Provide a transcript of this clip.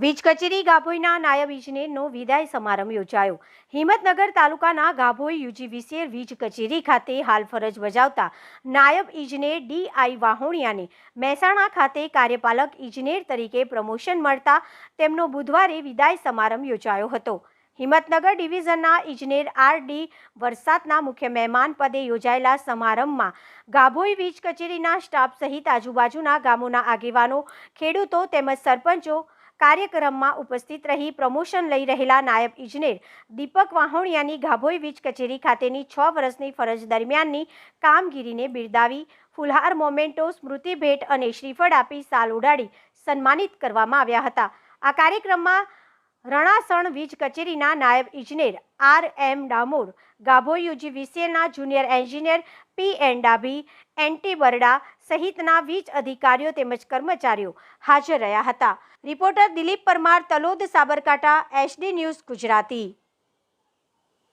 વીજ કચેરી ગાભોઈના નાયબ ઇજનેરનો વિદાય સમારંભ યોજાયો. હિંમતનગર તાલુકાના ગાભોઈ યુજીવીસીએર વીજ કચેરી ખાતે હાલ ફરજ બજાવતા નાયબ ઇજનેર ડી આઈ વાહોણિયાને મહેસાણા ખાતે કાર્યપાલક ઇજનેર તરીકે પ્રમોશન મળતા તેમનો બુધવારે વિદાય સમારંભ યોજાયો હતો. હિંમતનગર ડિવિઝનના ઇજનેર આર ડી વરસાદના મુખ્ય મહેમાન પદે યોજાયેલા સમારંભમાં ગાભોઈ વીજ કચેરીના સ્ટાફ સહિત આજુબાજુના ગામોના આગેવાનો, ખેડૂતો તેમજ સરપંચો કાર્યક્રમમાં ઉપસ્થિત રહી પ્રમોશન લઈ રહેલા નાયબ ઇજનેર દીપક વાહોણિયાની ગાભોઈ વીજ કચેરી ખાતેની છ વર્ષની ફરજ દરમિયાનની કામગીરીને બિરદાવી ફુલહાર મોમેન્ટો, સ્મૃતિ ભેટ અને શ્રીફળ આપી સાલ ઉડાડી સન્માનિત કરવામાં આવ્યા હતા. આ કાર્યક્રમમાં રણાસણ વીજ કચેરીના નાયબ ઇજનેર R M Damor Gabhoi UG વિસીએલના junior engineer P N Dabhi NT Barda સહિતના વીજ અધિકારીઓ તેમજ કર્મચારીઓ હાજર રહ્યા હતા. Reporter Dilip Parmar, Talod Sabarkantha SD news Gujarati.